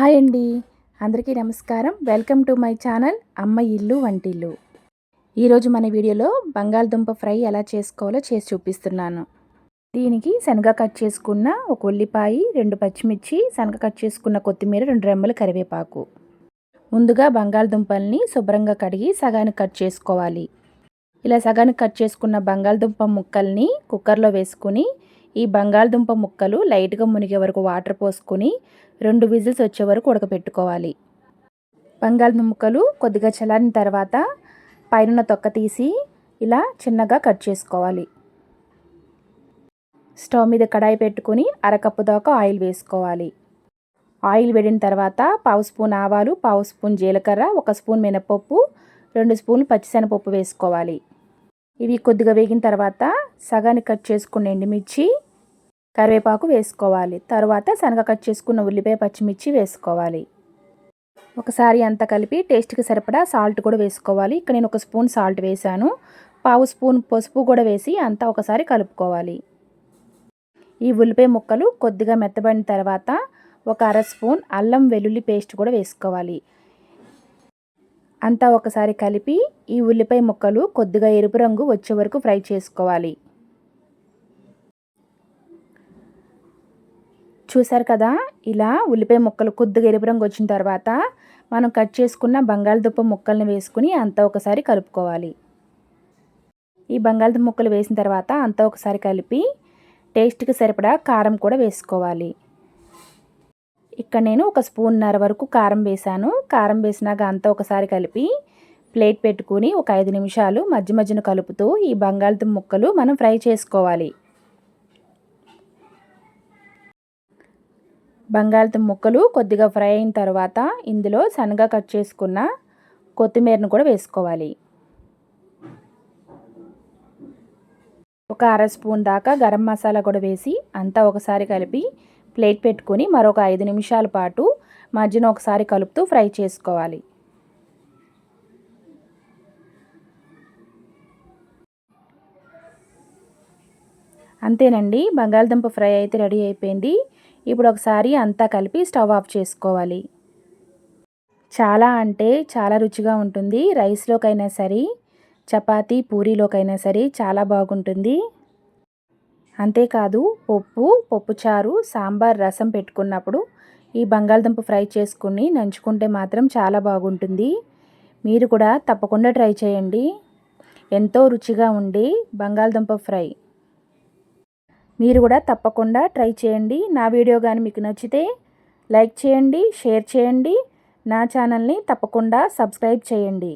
Hi అండి. అందరికీ నమస్కారం. వెల్కమ్ టు మై ఛానల్ అమ్మ ఇల్లు వంటిల్లు. ఈరోజు మన వీడియోలో బంగాళదుంప ఫ్రై ఎలా చేసుకోవాలో చేసి చూపిస్తున్నాను. దీనికి శనగ కట్ చేసుకున్న ఒక ఉల్లిపాయ రెండు పచ్చిమిర్చి శనగ కట్ చేసుకున్న కొత్తిమీర రెండు రెమ్మల కరివేపాకు. ముందుగా బంగాళదుంపల్ని శుభ్రంగా కడిగి సగానికి కట్ చేసుకోవాలి. ఇలా సగానికి కట్ చేసుకున్న బంగాళదుంప ముక్కల్ని కుక్కర్లో వేసుకుని ఈ బంగాళదుంప ముక్కలు లైట్గా మునిగే వరకు వాటర్ పోసుకొని రెండు విజిల్స్ వచ్చే వరకు ఉడకపెట్టుకోవాలి. బంగాళదుంప ముక్కలు కొద్దిగా చల్లారిన తర్వాత పైన తొక్క తీసి ఇలా చిన్నగా కట్ చేసుకోవాలి. స్టవ్ మీద కడాయి పెట్టుకుని అరకప్పు దాకా ఆయిల్ వేసుకోవాలి. ఆయిల్ వేడిన తర్వాత పావు స్పూన్ ఆవాలు పావు స్పూన్ జీలకర్ర ఒక స్పూన్ మినపప్పు రెండు స్పూన్లు పచ్చిశనగపప్పు వేసుకోవాలి. ఇవి కొద్దిగా వేగిన తర్వాత సగానికి కట్ చేసుకున్న ఎండుమిర్చి కరివేపాకు వేసుకోవాలి. తర్వాత శనగ కట్ చేసుకున్న ఉల్లిపాయ పచ్చిమిర్చి వేసుకోవాలి. ఒకసారి అంతా కలిపి టేస్ట్కి సరిపడా సాల్ట్ కూడా వేసుకోవాలి. ఇక్కడ నేను ఒక స్పూన్ సాల్ట్ వేసాను పావు స్పూన్ పసుపు కూడా వేసి అంతా ఒకసారి కలుపుకోవాలి. ఈ ఉల్లిపాయ ముక్కలు కొద్దిగా మెత్తబడిన తర్వాత ఒక అర స్పూన్ అల్లం వెల్లుల్లి పేస్ట్ కూడా వేసుకోవాలి. అంతా ఒకసారి కలిపి ఈ ఉల్లిపాయ ముక్కలు కొద్దిగా ఎరుపు రంగు వచ్చే వరకు ఫ్రై చేసుకోవాలి. చూసారు కదా? ఇలా ఉల్లిపాయ ముక్కలు కొద్దిగా ఎరుపు రంగు వచ్చిన తర్వాత మనం కట్ చేసుకున్న బంగాళదుంప ముక్కల్ని వేసుకుని అంతా ఒకసారి కలుపుకోవాలి. ఈ బంగాళదుంప ముక్కలు వేసిన తర్వాత అంతా ఒకసారి కలిపి టేస్ట్కి సరిపడా కారం కూడా వేసుకోవాలి. ఇక్కడ నేను ఒక స్పూన్నర వరకు కారం వేసాను కారం వేసినాక అంతా ఒకసారి కలిపి ప్లేట్ పెట్టుకుని ఒక ఐదు నిమిషాలు మధ్య మధ్యన కలుపుతూ ఈ బంగాళదుంప ముక్కలు మనం ఫ్రై చేసుకోవాలి. బంగాళదుంప ముక్కలు కొద్దిగా ఫ్రై అయిన తర్వాత ఇందులో సన్నగా కట్ చేసుకున్న కొత్తిమీరను కూడా వేసుకోవాలి. ఒక అర స్పూన్ దాకా గరం మసాలా కూడా వేసి అంతా ఒకసారి కలిపి ప్లేట్ పెట్టుకొని మరొక ఐదు నిమిషాల పాటు మధ్యన ఒకసారి కలుపుతూ ఫ్రై చేసుకోవాలి. అంతేనండి బంగాళదుంప ఫ్రై అయితే రెడీ అయిపోయింది. ఇప్పుడు ఒకసారి అంతా కలిపి స్టవ్ ఆఫ్ చేసుకోవాలి. చాలా అంటే చాలా రుచిగా ఉంటుంది. రైస్లోకైనా సరే చపాతి పూరీలోకైనా సరే చాలా బాగుంటుంది. అంతేకాదు పప్పు పప్పుచారు సాంబార్ రసం పెట్టుకున్నప్పుడు ఈ బంగాళదుంప ఫ్రై చేసుకుని నంచుకుంటే మాత్రం చాలా బాగుంటుంది. మీరు కూడా తప్పకుండా ట్రై చేయండి. ఎంతో రుచిగా ఉండి బంగాళదుంప ఫ్రై. మీరు కూడా తప్పకుండా ట్రై చేయండి. నా వీడియో కానీ మీకు నచ్చితే లైక్ చేయండి షేర్ చేయండి. నా ఛానల్ని తప్పకుండా సబ్స్క్రైబ్ చేయండి.